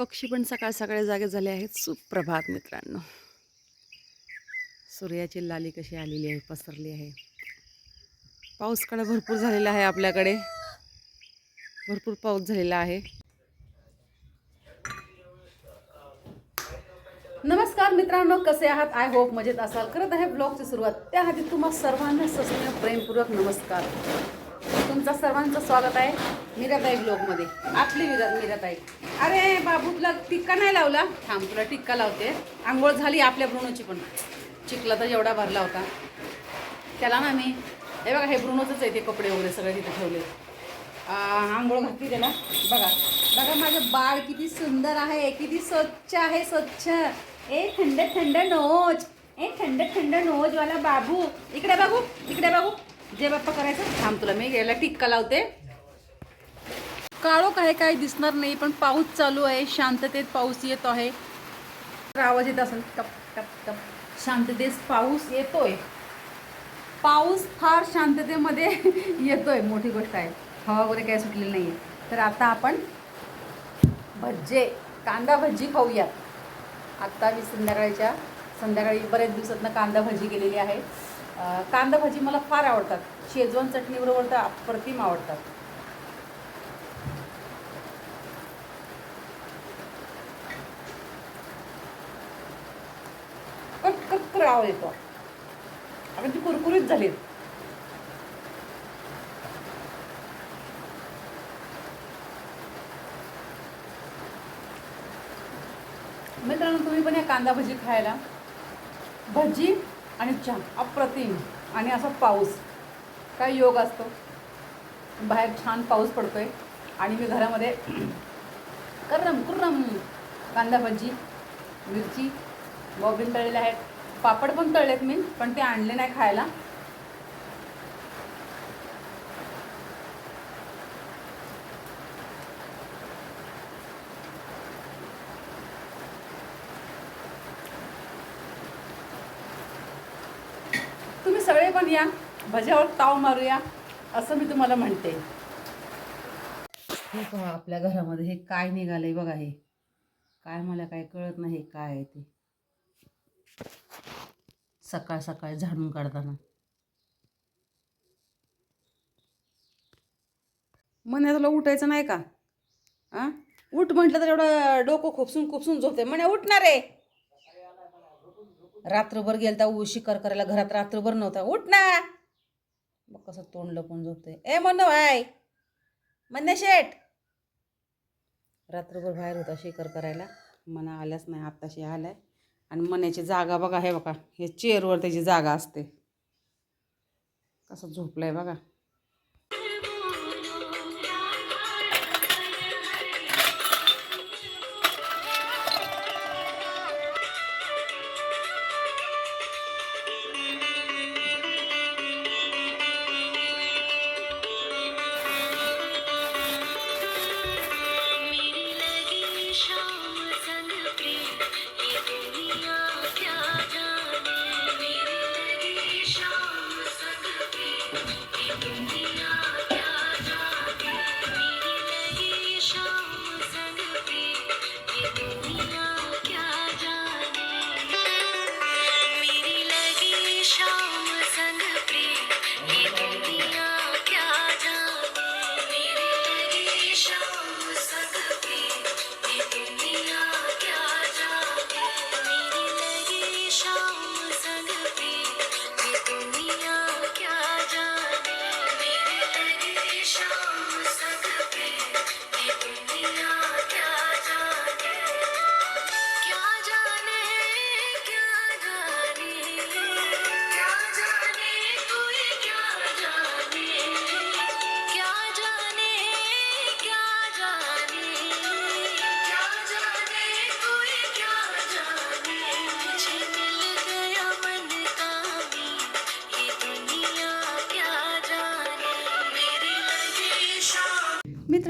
पक्षी पण सकाळ सकाळी जागे झाले आहेत. सुप्रभात मित्रांनो. सूर्याची लाली कशी आलेली आहे पसरली आहे. पाऊसकडे भरपूर झालेला आहे आपल्याकडे. भरपूर पाऊस झालेला आहे. नमस्कार मित्रांनो कसे आहात? आय होप मजेत असाल. करत आहे ब्लॉगची सुरुवात. त्याआधी तुम्हा सर्वांना सस्नेह प्रेमपूर्वक नमस्कार. तुमचं सर्वांचं स्वागत आहे मीराताई ब्लॉगमध्ये. आपली मीरा मीराताई. अरे बाबू तुला टिक्का नाही लावला. थांब तुला टिक्का लावते. आंघोळ झाली आपल्या ब्रुणोची पण. चिखला तर एवढा भरला होता. त्याला ना मी हे बघा हे ब्रुणोचंच आहे ते कपडे वगैरे सगळे तिथे ठेवले. आंघोळ घातली त्याला. बघा बघा माझं बाळ किती सुंदर आहे किती स्वच्छ आहे स्वच्छ. ए थंड थंड नोज. ए थंड थंड नोजवाला बाबू. इकडे बघू इकडे बाबू जे बाप्पा करायचं थांब तुला मी याला टिक्का लावते. काळो काय काय दिसणार नाही पण पाऊस चालू आहे शांततेत पाऊस येत आहे. तर आवाज येत असेल टप टप टप. शांततेत पाऊस येतोय. पाऊस फार शांततेमध्ये येतोय मोठी गोष्ट आहे. हवा वगैरे काही सुटलेली नाही आहे तर आता आपण भज्जे कांदा भजी खाऊयात. आत्ता मी संध्याकाळीच्या संध्याकाळी बऱ्याच दिवसातनं कांदा भजी केलेली आहे. कांदा भजी मला फार आवडतात. शेजवान चटणीबरोबर तर अप्रतिम आवडतात कट कट कर आवाज येतो. अगं ती कुरकुरीत झालीत मित्रांनो तुम्ही पण या कांदा भजी खायला. भजी आणि चहा अप्रतिम. आणि असा पाऊस. काय योग असतो. बाहेर छान पाऊस पडतोय. आणि मी घरामध्ये कर्रम कुर्रम. कांदा भजी मिरची बॉबिन तळलेले आहेत. पापड पण तळलेत मी पण ते आणले नाही खायला. तुम्ही सगळे पण या भज्यावर ताव मारूया असं मी तुम्हाला म्हणते. हे पहा आपल्या घरामध्ये हे काय निघालंय बघा हे. काय मला काय कळत नाही काय आहे ते. सकाळ सकाळ झाडून काढताना. म्हणे तुला उठायचं नाही का? आ? उठ म्हटलं तर एवढं डोकं खुपसून खुपसून झोपते म्हणे उठणार रे. रात्रभर गेलता ऊ शिकार करायला घरात रात्रभर नव्हता. उठ ना. मग कसं तोंड लपून झोपते ए म्हणणं भाई म्हणणे शेठ. रात्रभर बाहेर होता शिकार करायला. मना आल्याच नाही. आत्ताशी आलाय. आणि मनाची जागा बघा हे बघा हे चेअरवर त्याची जागा असते. कसं झोपलंय बघा.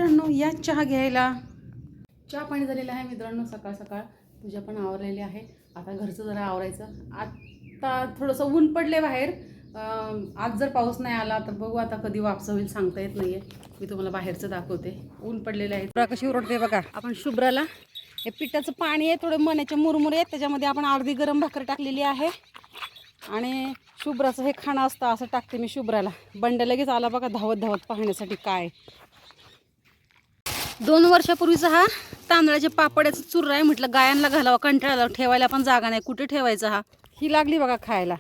मित्रांनो या चहा घ्यायला. चहा पाणी झालेलं आहे मित्रांनो सकाळ सकाळ. पूजा पण आवरलेली आहे. आता घरचं जरा आवरायचं. आता थोडंसं ऊन पडले बाहेर. आज जर पाऊस नाही आला तर बघू आता कधी वापसा होईल सांगता येत नाहीये. मी तुम्हाला बाहेरचं दाखवते. ऊन पडलेलं आहे. कशी ओरडते बघा. आपण शुभ्राला हे पिठाचं पाणी आहे थोडं मण्याचे मुरमुरे आहेत. त्याच्यामध्ये आपण अर्धी गरम भाकर टाकलेली आहे. आणि शुभ्राचं हे खाणं असतं असं टाकते मी शुभ्राला. बंड्या लगेच आला बघा धावत धावत पाहण्यासाठी काय. दोन वर्षापूर्वीचा हा तांदळाच्या पापड्याचा चुर्रा आहे म्हटलं गायांना घालावा कंटाळाला ठेवायला पण जागा नाही कुठे ठेवायचा हा? ही लागली बघा खायला.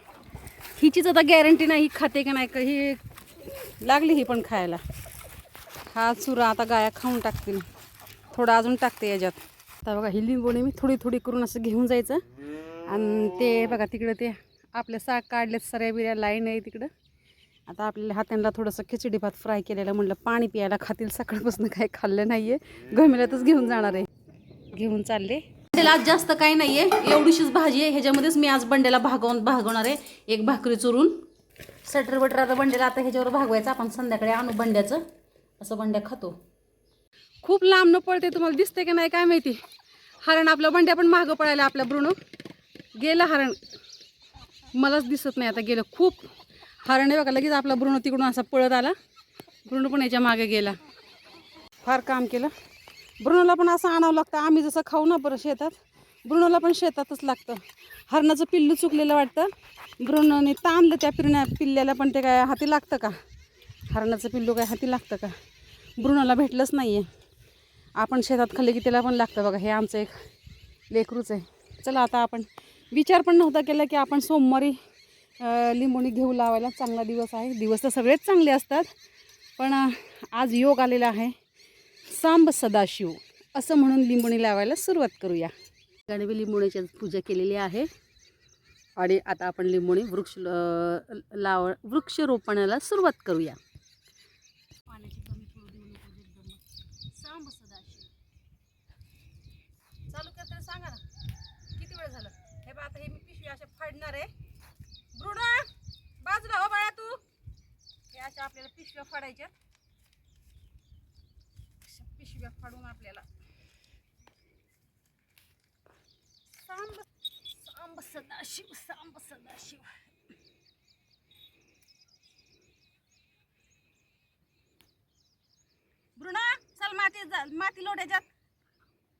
हिचीच आता गॅरंटी नाही ही खाते का नाही का ही लागली ही पण खायला. हा चुरा आता गाया खाऊन टाकतील. थोडा अजून टाकते याच्यात. आता बघा ही लिंबोणी मी थोडी थोडी करून असं घेऊन जायचं. आणि ते बघा तिकडं ते आपल्या साग काढल्यात सऱ्या बिऱ्या लाईन आहे तिकडं. आता आपल्याला हात्यांना थोडंसं खिचडी भात फ्राय केलेलं म्हणलं पाणी प्यायला खातील सकाळपासून काही खाल्लं नाही आहे गमिल्यातच घेऊन जाणार आहे. घेऊन चालले. बंड्याला आज जास्त काही नाही आहे एवढीशीच भाजी आहे. ह्याच्यामध्येच मी आज बंड्याला भागवून भागवणार आहे. एक भाकरी चुरून. सटर बटर आता बंड्याला आता ह्याच्यावर भागवायचं. आपण संध्याकाळी आणू बंड्याचं. असं बंड्या खातो. खूप लांब न पळते तुम्हाला दिसते की नाही काय माहिती? हरण आपलं बंड्या पण मागं पडायला आपल्या ब्रुणू गेलं हरण. मलाच दिसत नाही आता गेलं. खूप हरण बघा लगेच आपला ब्रुणू तिकडून असा पळत आला. ब्रुणू पण याच्या मागे गेला. फार काम केलं. ब्रुणोला पण असं आणावं लागतं आम्ही जसं खाऊ ना बरं शेतात. ब्रुणोला पण शेतातच लागतं. हरणाचं पिल्लू चुकलेलं वाटतं. ब्रुणोने ताणलं त्या पिरण्या पिल्ल्याला पण ते काय हाती लागतं का? हरणाचं पिल्लू काय हाती लागतं का? ब्रुणोला भेटलंच नाही आहे आपण शेतात खाल्ले की त्याला पण लागतं बघा हे आमचं एक लेकरूच आहे. चला आता आपण विचार पण नव्हता केला की आपण सोमवारी लिंबोणी घेऊ लावायला चांगला दिवस आहे. दिवस तर सगळेच चांगले असतात. पण आज योग आलेला आहे. सांब सदाशिव. असं म्हणून लिंबोणी लावायला सुरुवात करूया. गणवी लिंबोणीची पूजा केलेली आहे. आणि आता आपण लिंबोणी वृक्ष लाव वृक्षरोपणाला सुरुवात करूया. पाण्याची कमी सांब सदाशिव. चालू तर सांगा ना. किती वेळ झालं? हे बा आता हे मी पिशवी अशा फाडणार आहे. ब्रुण बाजूला हो बाळा तू. हे अशा आपल्याला पिशव्या फाडायच्या. पिशव्या फाडून आपल्याला. सांब सांब सदाशिव सांब सदाशिव ब्रुणा चल माती माती लोट याच्यात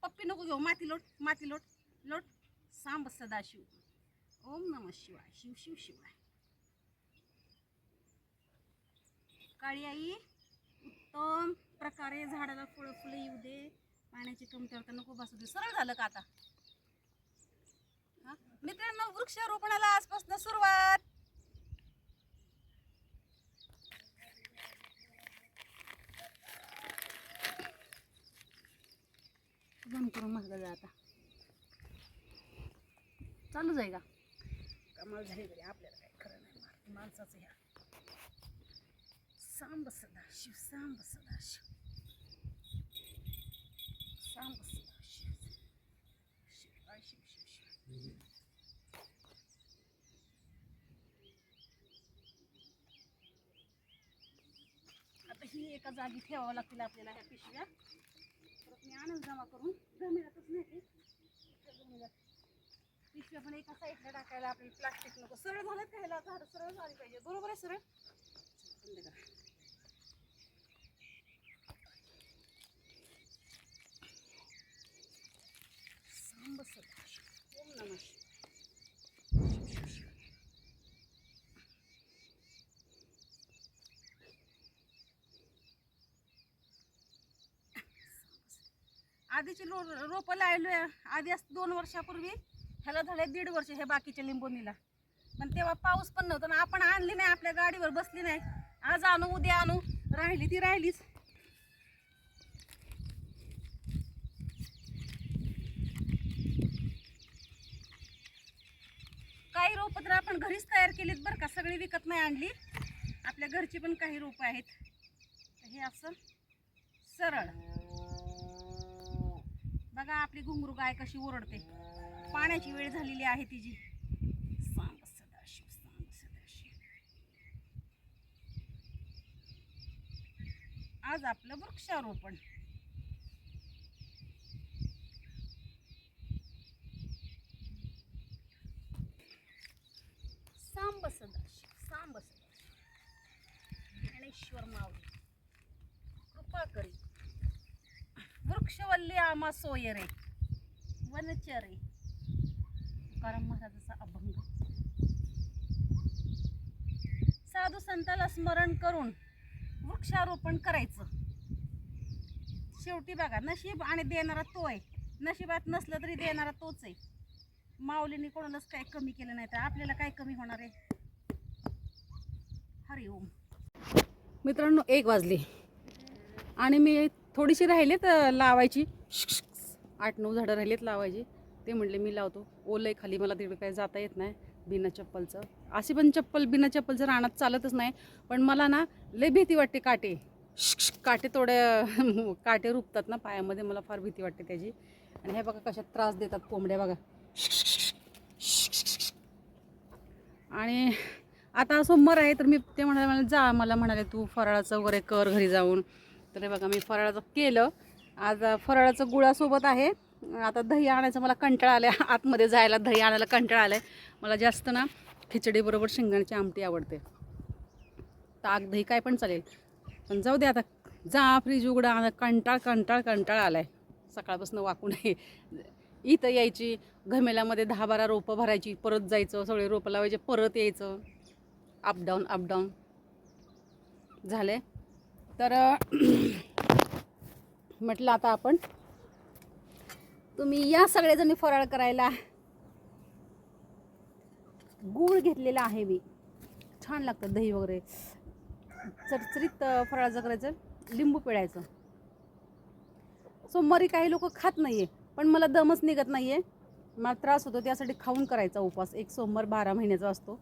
पप्पी नको घेऊ माती लोट माती लोट लोट. सांब सदाशिव ओम नम शिवाय शिव शिव शिवाय. काळी आई उत्तम प्रकारे झाडाला फळं फुलं येऊ दे. पाण्याची कमतरता नको बसू दे. सरळ झालं का आता? हा? मित्रांनो वृक्षारोपणाला आजपासून सुरुवात. बंद करून म्हटलं आता. चालू जाय का? कमाल झाली तरी आपल्याला काय खरं नाही मार- माणसाचं ह्या. सांब सदाशिव सांब सदाशिव सांब सदाशिव शिवाय शिव शिव शिव आता ही एका जागी ठेवावं लागतील आपल्याला ह्या पिशव्या. परत मी आणून जमा करून. जमिनातच नाही जमिनात पिशव्या पण एका साईडला टाकायला आपली प्लास्टिक नको सरळ झालं का ह्याला झाड सरळ झाली पाहिजे बरोबर आहे सरळ बंद करा. सांब सदाशिव. ओम नमः आधीची रोपं आधी दोन वर्षापूर्वी ह्याला झाले दीड वर्ष हे बाकीच्या लिंबोनीला पण तेव्हा पाऊस पण नव्हता ना आपण आणली नाही आपल्या गाडीवर बसली नाही. आज आणू उद्या आणू. राहिली ती राहिलीच. काही रोपं तर आपण घरीच तयार केलीत बरं का सगळी विकत नाही आणली. आपल्या घरची पण काही रोपं आहेत. हे असं सरळ. बघा आपली घुंगरू गाय कशी ओरडते. पाण्याची वेळ झालेली आहे तिची. सांब सदाशिव सांब सदाशिव. आज आपलं वृक्षारोपण. सांब सदाशिव सांब सदाशिव. ज्ञानेश्वर माऊली कृपा करी. वृक्षवल्ली आमा सोयरे वनचरे. तुकाराम महाराजाचा अभंग. साधू संताला स्मरण करून वृक्षारोपण करायचं. शेवटी बघा नशीब आणि देणारा तो आहे. नशिबात नसलं तरी देणारा तोच आहे. माऊलीने कोणालाच काही कमी केलं नाही तर आपल्याला काय कमी होणार आहे? हरि ओम. मित्रांनो एक वाजले. आणि मी थोडीशी राहिले तर लावायची. आठ नऊ झाडं राहिलेत लावायची. ते म्हणले मी लावतो. ओलंय खाली मला तिकडे काही जाता येत नाही. बिना चप्पलचं. अशी पण चप्पल बिना चप्पलचं रानात चालतच नाही. पण मला ना लय भीती वाटते काटे. काटे थोड्या काटे रुपतात ना पायामध्ये मला फार भीती वाटते त्याची. आणि हे बघा कशा त्रास देतात कोंबड्या बघा. आणि आता सोमवार आहे तर मी ते म्हणाले मला जा. मला म्हणाले तू फराळाचं वगैरे कर घरी जाऊन. तर हे बघा मी फराळाचं केलं. आज फराळाचं गुळासोबत आहे. आता दही आणायचं मला कंटाळा आला आहे आतमध्ये जायला दही आणायला कंटाळा आला आहे मला जास्त ना खिचडीबरोबर शेंगदाण्याची आमटी आवडते. ताक दही काय पण चालेल. पण जाऊ दे आता. जा फ्रीज उघडा. आता कंटाळ कंटाळ कंटाळ आला आहे सकाळपासून वाकून आहे. इथं यायची घमेल्यामध्ये दहा बारा रोपं भरायची परत जायचं सगळे रोपं लावायचे परत यायचं. अपडाऊन अपडाऊन झाले तर म्हटलं आता आपण तुम्ही या सगळेजणी फराळ करायला. गूळ घेतलेला आहे मी. छान लागतं दही वगैरे. चरचरीत फराळचं करायचं लिंबू पिळायचं. सोमवारी काही लोक खात नाही आहे पण मला दमच निघत नाही आहे मला त्रास होतो त्यासाठी खाऊन करायचा उपवास. एक सोमवार बारा महिन्याचा असतो.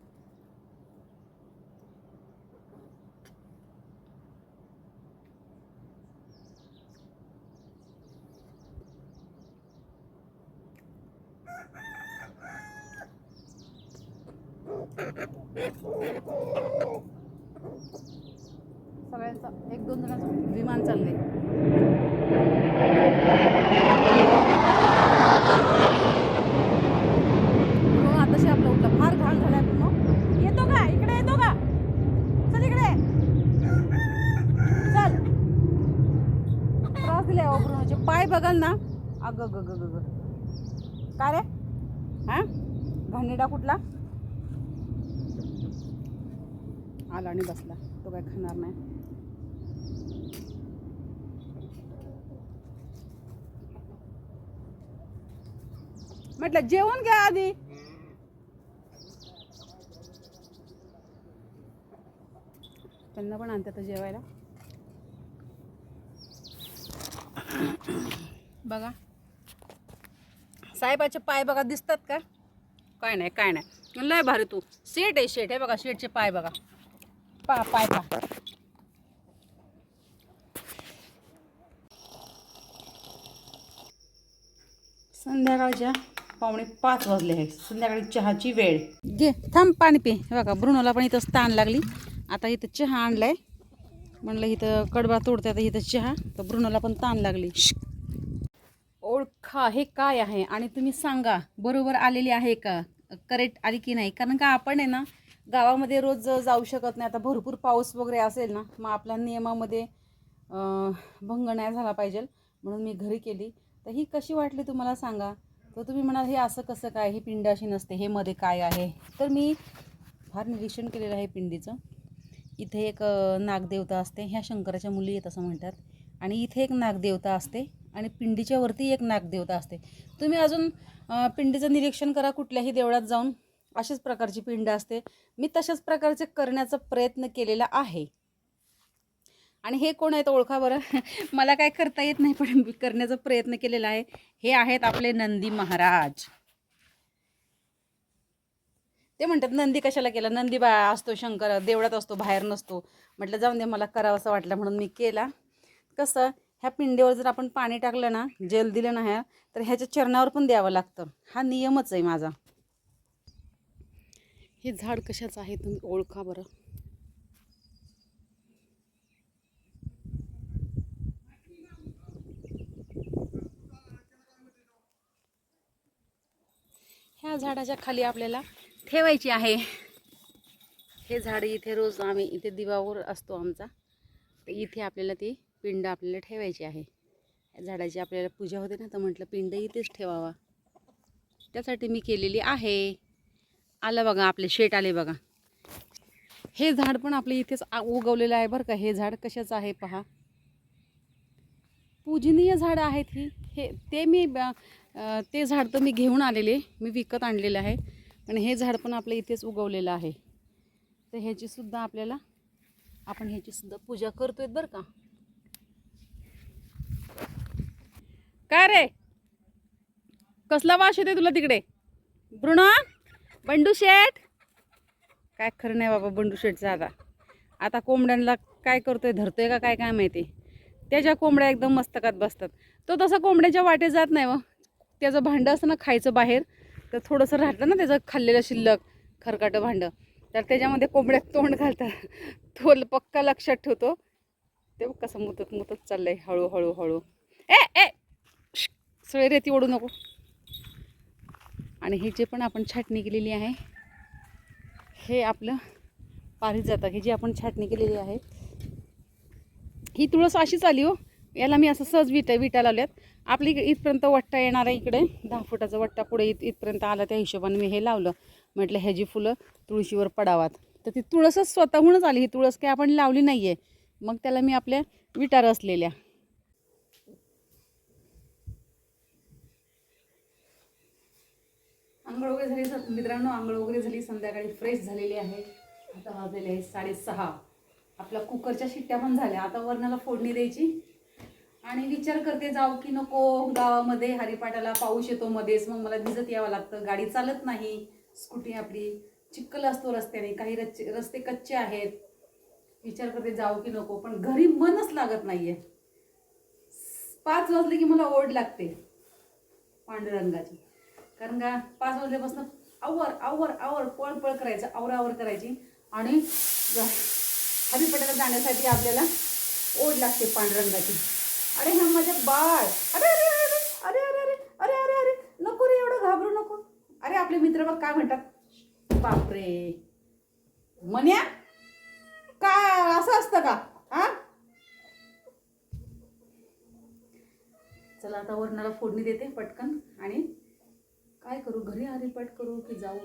सगळ्यांचं एक दोन जणांचं. विमान चाललंय. हो आताशी आपला उठला. फार घाण झालाय पूर्ण. येतो का? इकडे येतो का? चल इकडे. चल. त्रास दिलाय ब्रुनोचे पाय बघाल ना. अग ग ग ग ग काय रे? हा? घाणेडा कुठला? आला आणि बसला. तो काय खाणार नाही. म्हटलं जेवण घ्या आधी. त्यांना पण आणतात जेवायला. बघा. साहेबाचे पाय बघा दिसतात का? काय नाही काय नाही. लय भारी तू. शेट आहे शेट आहे. बघा शेटचे पाय बघा. पा पाय पा. संध्याकाळच्या पावणे पाच वाजले आहे संध्याकाळी चहाची वेळ. घे थांब पाणी पी. बघा ब्रुनोला पण इथं ताण लागली. आता इथं चहा आणलाय. म्हणलं इथं कडबा तोडते आता इथं चहा. तर ब्रुनोला पण ताण लागली. ओळखा हे काय आहे? आणि तुम्ही सांगा बरोबर आलेली आहे का? करेक्ट आली की नाही? कारण का आपण आहे ना गावामध्ये रोज जाऊ शकत नाही. आता भरपूर पाऊस वगैरे असेल ना मग आपल्या नियमामध्ये भंग नाही झाला पाहिजे. म्हणून मी घरी केली. तर ही कशी वाटली तुम्हाला सांगा? तर तुम्ही म्हणाल हे असं कसं काय? ही पिंड अशी नसते. हे मध्ये काय आहे? तर मी फार निरीक्षण केलेलं आहे पिंडीचं. इथे एक नागदेवता असते. ह्या शंकराच्या मुली आहेत असं म्हणतात. आणि इथे एक नागदेवता असते आणि पिंडीच्या वरती एक नागदेवता असते. तुम्ही अजून पिंडीचं निरीक्षण करा कुठल्याही देवळात जाऊन. अशाच प्रकारची पिंड असते. मी तशाच प्रकारचे करण्याचा प्रयत्न केलेला आहे. आणि हे कोण आहेत ओळखा बरं? मला काय करता येत नाही पण मी करण्याचा प्रयत्न केलेला आहे. हे आहेत आपले नंदी महाराज. ते म्हणतात नंदी कशाला केला? नंदी बा असतो शंकर देवळात असतो बाहेर नसतो. म्हटलं जाऊन दे मला करावं असं वाटलं म्हणून मी केला. कसं ह्या पिंडीवर जर आपण पाणी टाकलं ना जेल दिलं ना ह्या तर ह्याच्या चरणावर पण द्यावं लागतं. हा नियमच आहे माझा. हे झाड कशाचं आहे तुम्ही ओळखा बरं. ह्या झाडाच्या खाली आपल्याला ठेवायची आहे. हे झाड इथे रोज आम्ही इथे दिवावर असतो आमचा. तर इथे आपल्याला ती पिंड आपल्याला ठेवायची आहे. या झाडाची आपल्याला पूजा होते ना तर म्हटलं पिंड इथेच ठेवावा. त्यासाठी मी केलेली आहे. आलं बघा आपले शेट आले बघा. हे झाड पण आपल्या इथेच उगवलेलं आहे बरं का. हे झाड कशाचं आहे पहा. पूजनीय झाडं आहेत ही. हे ते मी ब- ते झाड तर मी घेऊन आलेले. मी विकत आणलेलं आहे. पण हे झाड पण आपल्या इथेच उगवलेलं आहे. तर ह्याचीसुद्धा आपल्याला आपण ह्याचीसुद्धा पूजा पूजा करतोय बरं का. काय रे? कसला वास येते तुला तिकडे? भृणा बंडू शेठ? काय खरं नाही बाबा बंडू शेठचा आता आता कोंबड्यांना काय करतोय धरतोय का काय काय माहिती? त्याच्या कोंबड्या एकदम मस्तकात बसतात. तो तसं कोंबड्याच्या वाटे जात नाही मग त्याचं भांडं असतं ना खायचं बाहेर तर थोडंसं राहतं ना त्याचं खाल्लेलं शिल्लक खरकाटं भांडं. तर त्याच्यामध्ये कोंबड्यात तोंड घालतात. तो पक्का लक्षात ठेवतो. ते कसं मुतत मुतत चाललंय हळूहळू हळू ए! ए सगळे रेती ओढू नको. आणि हे जे पण आपण छाटणी केलेली आहे हे आपलं पारिजातक हे जी आपण छाटणी केलेली आहे ही तुळस अशीच आली हो. याला मी असं सहज विटा विटा लावल्यात. आपली इथपर्यंत वट्टा येणार आहे इकडे. दहा फुटाचा वट्टा पुढे इथ इथपर्यंत आला त्या हिशोबाने मी हे लावलं. म्हटलं ह्याची फुलं तुळशीवर पडावात. तर ती तुळसच स्वतःहूनच आली. ही तुळस काय आपण लावली नाही आहे मग त्याला मी आपल्या विटा रचलेल्या आंघोळ वगैरे झाली मित्रांनो आंघोळ वगैरे झाली संध्याकाळी फ्रेश झालेली आहे. आता वाजलेले आहे साडेसहा. आपल्या कुकरच्या शिट्ट्या पण झाल्या. आता वरणाला फोडणी द्यायची. आणि विचार करते जाऊ की नको गावामध्ये हरिपाटाला पाऊस येतो मध्येच. मग मला भिजत यावं लागतं. गाडी चालत नाही. स्कूटी आपली चिखल असतो रस्त्याने. काही रच्चे रस्ते कच्चे आहेत. विचार करते जाऊ की नको. पण घरी मनच लागत नाहीये. पाच वाजले की मला ओढ लागते. पांढऱ्या रंगाची. कारण का पाच वाजल्यापासून आवर आवर आवर पळ पळ करायचं आवरावर करायची. आणि ग- हरिपटाला जाण्यासाठी आपल्याला ओढ लागते पांढरंगाची. अरे हा माझ्या बाळ. अरे अरे अरे अरे अरे अरे अरे अरे अरे नको रे एवढं घाबरू नको. अरे आपले मित्र बघ काय म्हणतात. बापरे. म्हण्या? का असं असतं का? हा चला आता वरणाला फोडणी देते पटकन. आणि काय करू? घरी हरिपाठ करू की जाऊ?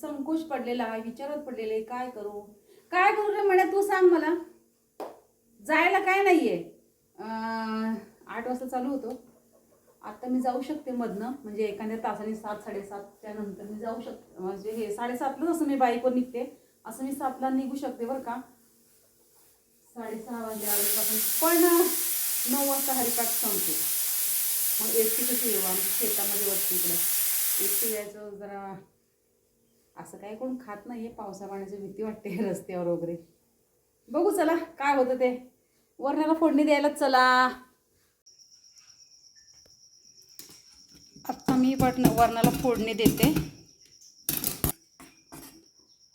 संकोच पडलेला आहे विचारात पडलेले काय करू? काय करू रे म्हणे तू सांग मला. जायला काय नाहीये. आहे आठ वाजता चालू होतो. आता मी जाऊ शकते मधनं. म्हणजे एखाद्या तासाने सात साडेसात त्यानंतर मी जाऊ शकते. म्हणजे हे साडेसातलाच असं मी बाईकवर निघते. असं मी सातला निघू शकते बरं का. साडेसहा वाजले आल्यापासून पण नऊ वाजता हरिपाठ संपते. मग एस टी कशी येऊ आमच्या शेतामध्ये वरती इकडं. एस टी यायचं जरा असं काय कोण खात नाही आहे पावसा पाण्याची भीती वाटते रस्त्यावर वगैरे. बघू चला काय होतं ते. वरणाला फोडणी द्यायला चला. आत्ता मी वरण वरणाला फोडणी देते.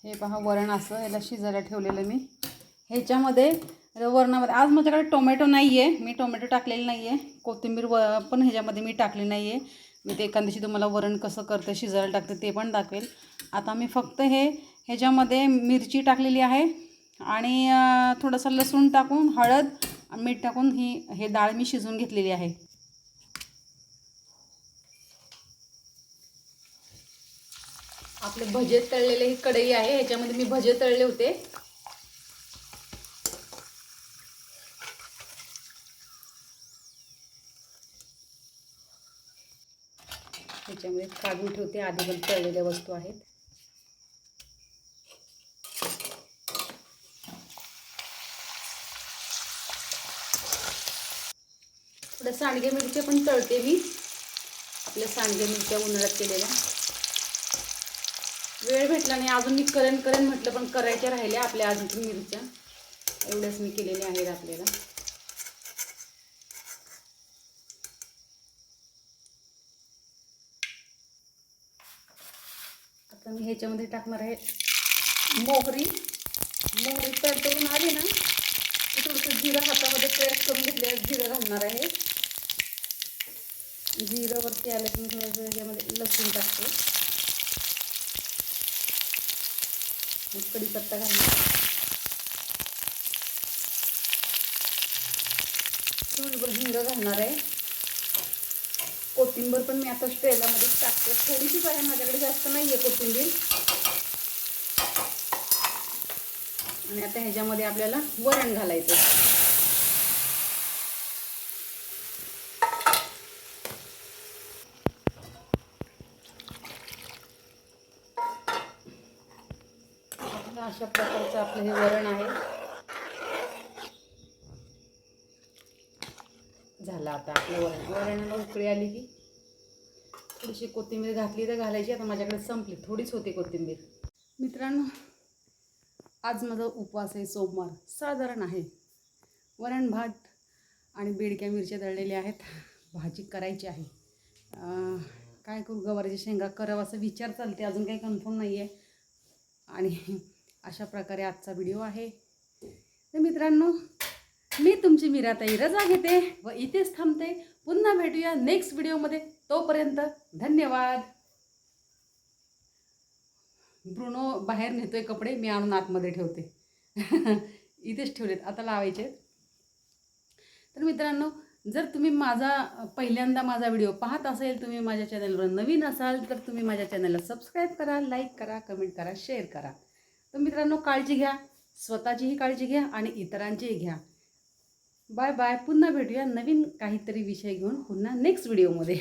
हे पहा वरण असं ह्याला शिजायला ठेवलेलं मी. ह्याच्यामध्ये वरणामध्ये आज माझ्याकडे टोमॅटो नाही आहे मी टोमॅटो टाकलेलं नाही आहे कोथिंबीर व पण ह्याच्यामध्ये मी टाकली नाही आहे मी ते एखाद्याशी तुम्हाला वरण कसं करते शिजायला टाकते ते पण दाखवेल. आता मी फक्त हे ह्याच्यामध्ये मिरची टाकलेली आहे. आणि थोडंसं लसूण टाकून हळद मीठ टाकून ही हे डाळ मी शिजवून घेतलेली आहे. आपले भजे तळलेले ही कढई आहे. ह्याच्यामध्ये मी भजे तळले होते. ह्याच्यामध्ये काढून ठेवते. आधी पण तळलेल्या वस्तू आहेत. थोडं सांडगे मिरच्या पण तळते मी. आपल्या सांडगे मिरच्या उन्हाळ्यात केलेल्या. वेळ भेटला नाही. अजून मी करण करेन म्हटलं पण करायच्या राहिल्या आपल्या अजून मिरच्या. एवढ्याच मी केलेल्या आहेत आपल्याला. आता मी ह्याच्यामध्ये टाकणार आहे मोहरी. मोहरी तडतडून आली ना, की थोडंसं जिरं हातामध्ये प्रेस करून घेतले जिरं घालणार आहे. जिरं वरती आलं की मी थोडंसं ह्याच्यामध्ये लसूण टाकते. कढीपत्ता घालणार. हिंग घालणार आहे. कोथिंबीर पण मी आता तेलामध्ये टाकते. थोडीशीच आहे माझ्याकडे जास्त नाही आहे कोथिंबीर. आणि आता ह्याच्यामध्ये आपल्याला वरण घालायचं अशा प्रकारचं आपलं हे वरण आहे. झालं आता आपलं वरण. वरणाला उकळी आली की थोडीशी कोथिंबीर घातली तर घालायची. आता माझ्याकडे संपली. थोडीच होती कोथिंबीर. मित्रांनो आज माझा उपवास आहे सोमवार. साधारण आहे. वरण भात आणि बेडक्या मिरच्या दळलेल्या आहेत. भाजी करायची आहे. काय करू गवारीच्या शेंगा करावं असा विचार चालते. अजून काही कन्फर्म नाही आहे आणि अशा प्रकारे आजचा व्हिडिओ आहे. तर मित्रांनो मी तुमची मीराताई रजा घेते व इथेच थांबते. पुन्हा भेटूया नेक्स्ट व्हिडिओमध्ये तोपर्यंत धन्यवाद. ब्रुनो बाहेर नेतोय कपडे मी आणून आतमध्ये ठेवते. इथेच ठेवलेत. आता लावायचे. तर मित्रांनो जर तुम्ही माझा पहिल्यांदा माझा व्हिडिओ पाहत असेल तुम्ही माझ्या चॅनलवर नवीन असाल तर तुम्ही माझ्या चॅनलला सबस्क्राईब करा लाईक करा कमेंट करा शेअर करा. तर मित्रांनो काळजी घ्या. स्वतःचीही काळजी घ्या आणि इतरांचीही घ्या. Bye bye. पुन्हा भेटूया नवीन काहीतरी विषय घेऊन. पुन्हा नेक्स्ट व्हिडिओमध्ये